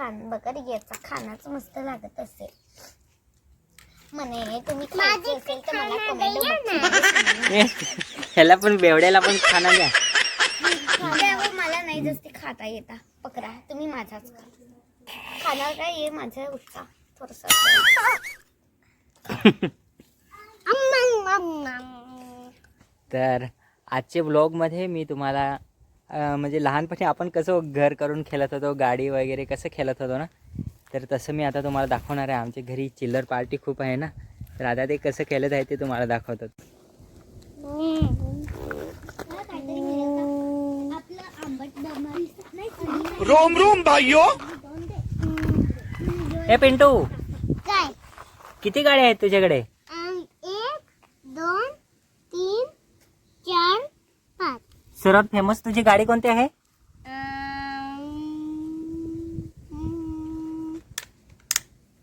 खान बघा याचा खानाचं मस्त लागत असेल. म्हणे तुम्ही खायचं असेल तर मला कमेंट ह्याला पण बेवड्याला पण खाना द्या. हो, मला नाही जास्त खाता येता. पकडा तुम्ही माझाच खा. खाणार काय ये माझा उत्साह थोडस. तर आजचे ब्लॉगमध्ये मी तुम्हाला म्हणजे लहानपणी आपण कसं घर करून खेळत होतो गाडी वगैरे कसं खेळत होतो ना? तर तसं मी आता तुम्हाला दाखवणार आहे. आमच्या घरी चिल्लर पार्टी खूप आहे ना? तर आता ते कसं खेळत आहे ते तुम्हाला दाखवतात. आपलं आंबट रोम रोम भाइयों ए पिंटू काय? किती गाड्या आहेत तुझ्याकडे? सर्वात फ़ेमस तुझी गाडी कोणती आहे?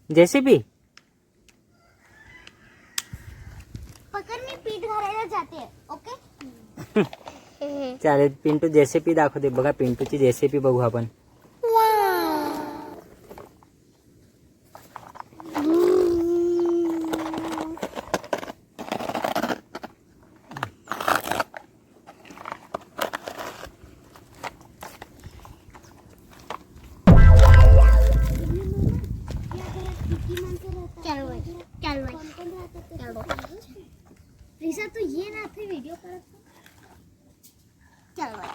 जेसीबी. पकड मी पीठ घालायला जाते ओके? चालेल पिंटू जेसीपी दाखवते. बघा पिंटूची जेसीपी बघू आपण. ये ना ते व्हिडिओ करत चल बाई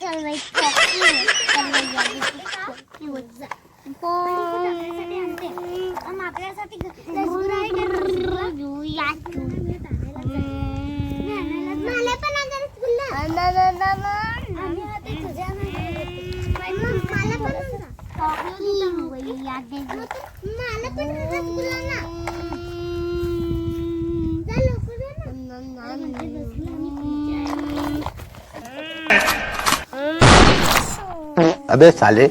चल। बाई चल। बाई आपल्यासाठी रसगुल्ला आहे का रसगुल्ला? मला पण आता रसगुल्ला आणि आता तुझ्या मला पण मला पण रसगुल्ला ना जा लवकर जा ना. अबे साले।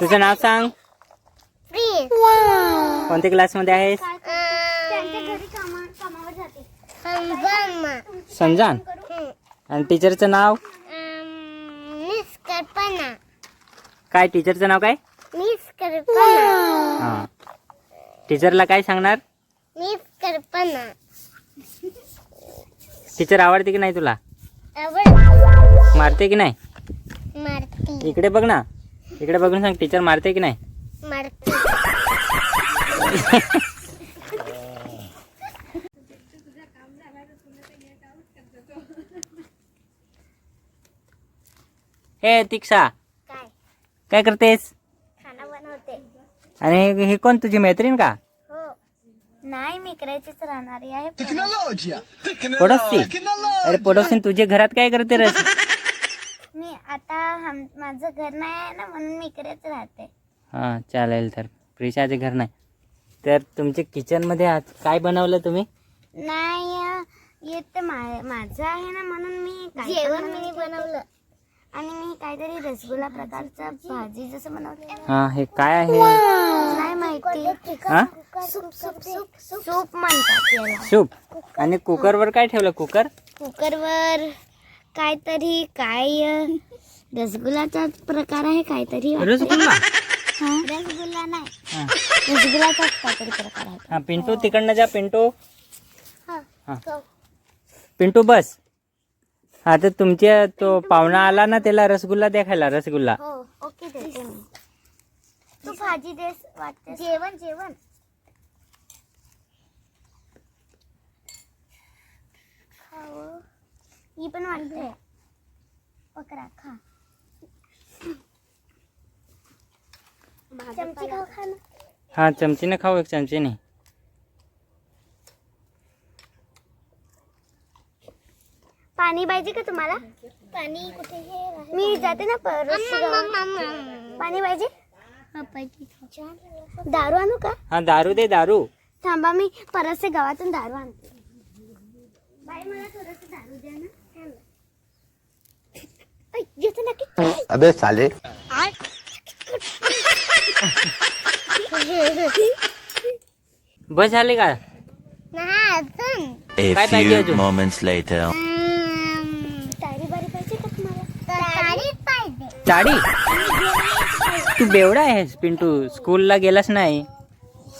तुझं नाव सांग. कोणत्या क्लासमध्ये आहेस? त्यांच्या घरी कामा कामावर जाते संजान. आणि टीचरचं नाव? काय टीचरचं नाव काय? हां. टीचरला काय सांगणार? टीचर आवडते की नाही तुला? मारते की नाही? मारती. इकडे बघ ना. इकडे बघून सांग टीचर मारते की नाही? मारती. हे तिक्षा काय? काय करतेस? खाना बनवते. आणि हे- कोण तुझी मैत्रीण का? हो. नाही मी करायचीच राहणारी आहे. पडोसी अरे पडोसी तुझे घरात काय करते रस मी आता हम- माझं घर नाही आहे ना म्हणून मी इकडेच राहते. हां चालेल तर. प्रिशाचे घर नाही. तर तुमच्या किचनमध्ये आज काय बनवलं तुम्ही? नाही अं, येत मा- माझं आहे ना म्हणून मी काय जेवण मी बनवलं. आणि मी काहीतरी रसगुल्ला प्रकारचं भाजी जसं बनवते. हां हे काय आहे? नाही माहिती? हां? सूप सूप सूप सूप म्हणतात सूप. आणि कुकरवर काय ठेवलं? कुकर कुकरवर काहीतरी काय अं, रसगुल्लाचाच प्रकार आहे काहीतरी वाटतं. रसगुल्ला? हा? रसगुल्ला नाही. हां. रसगुल्लाचाच काहीतरी प्रकार आहे. हां पिंटू तिकडनं जा पिंटू. हा. हां. पिंटू बस. हा तर तुमच्या तो पाहुणा आला ना त्याला रसगुल्ला देखायला रसगुल्ला. हो ओके देते मी. तू भाजी देस वाटते जेवण जेवण. ही पण वाटते पकडा खा. चमची खाऊ खा ना हा चमचीने खाऊ एक चमचीने. पाणी पाहिजे का तुम्हाला? पाणी कुठे मी जाते ना परत पाणी पाहिजे? दारू आणू का? हा दारू दे दारू. थांबा मी परत गावातून दारू आणते. बाई मला थोडस दारू द्या ना. अबे साले बस झाले का नाही अजून A Bye bye, few Jojo. moments later. तारी चाडी तू बेवडा आहेस पिंटू. स्कूलला गेलास नाही.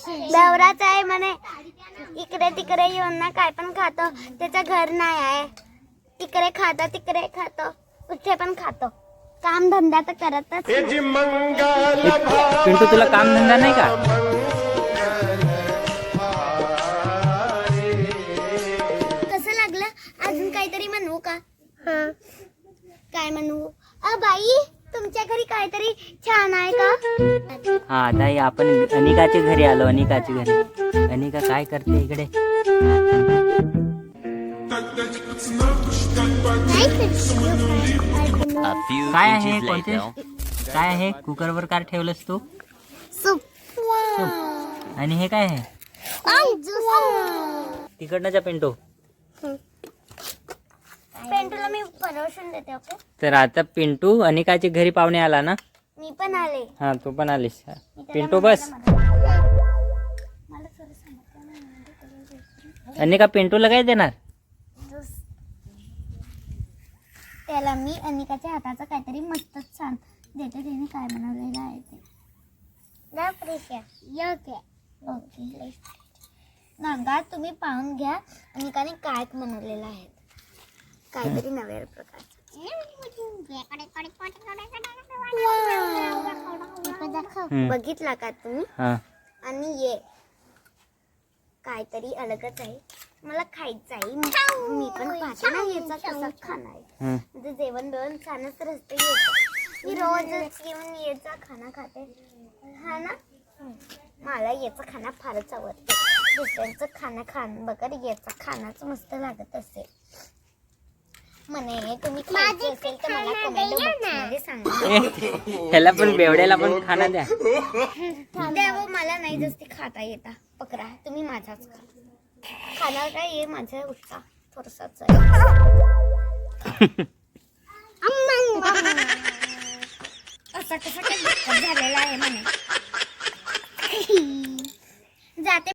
बेवराच आहे म्हणे. इकडे तिकडे येऊन ना काय पण खातो. त्याचं घर नाही आहे. तिकडे खातो तिकडे खातो. कुठे पण खातो. काम धंदा तर करतच. पिंटू तुला काम धंदा नाही का? कसं लागलं? अजून काहीतरी म्हणू का? काय म्हणू? अ बाई तुमच्या घरी काहीतरी छान आहे का? हा ताई आपण अनिकाच्या घरी आलो अनिकाच्या घरी. अनिका काय करते इकडे? काय आहे कोणते? काय आहे? कुकरवर कार ठेवलंस तू? आणि हे काय आहे? तिकडनं जा पिंटू. पेंटूला मी परवशून देते ओके? तर आता पिंटू अनिकाच्या घरी पाहुणे आला ना? मी पण आले. हा तू पण आलीस. पिंटू बस. अनिका पिंटूला काय देणार? त्याला मी अनिकाच्या हाताचं काहीतरी मस्तच छान देते त्याने काय बनवलेलं आहे ते. ओके. नांगा तुम्ही पाहून घ्या अनिकाने काय बनवलेलं आहे. काहीतरी नव्या प्रकारचं. बघितला का तुम्ही? हा. आणि ये. काहीतरी अलगच आहे. मला खायचं आहे मी मी पण पाहते ना याचा कसा आहे. म्हणजे जेवण बिवण छानच रस्ते येतं मी रोजच येऊन याचा खाना खाते हा ना मला याचा खाना फारच आवडते दुसऱ्यांचं खाणं खाण बघा याचा खानाच मस्त लागत असेल म्हणे तुम्ही खायचे असेल तर मला कमेंट बॉक्समध्ये सांगा ए, ह्याला पण बेवड्याला पण खाना द्या. देव मला नाही जास्ती खाता येता. पकरा तुम्ही माझाच खा. खाणार काय हे माझा फरसाच आहे असा कसा झालेला आहे म्हणे जाते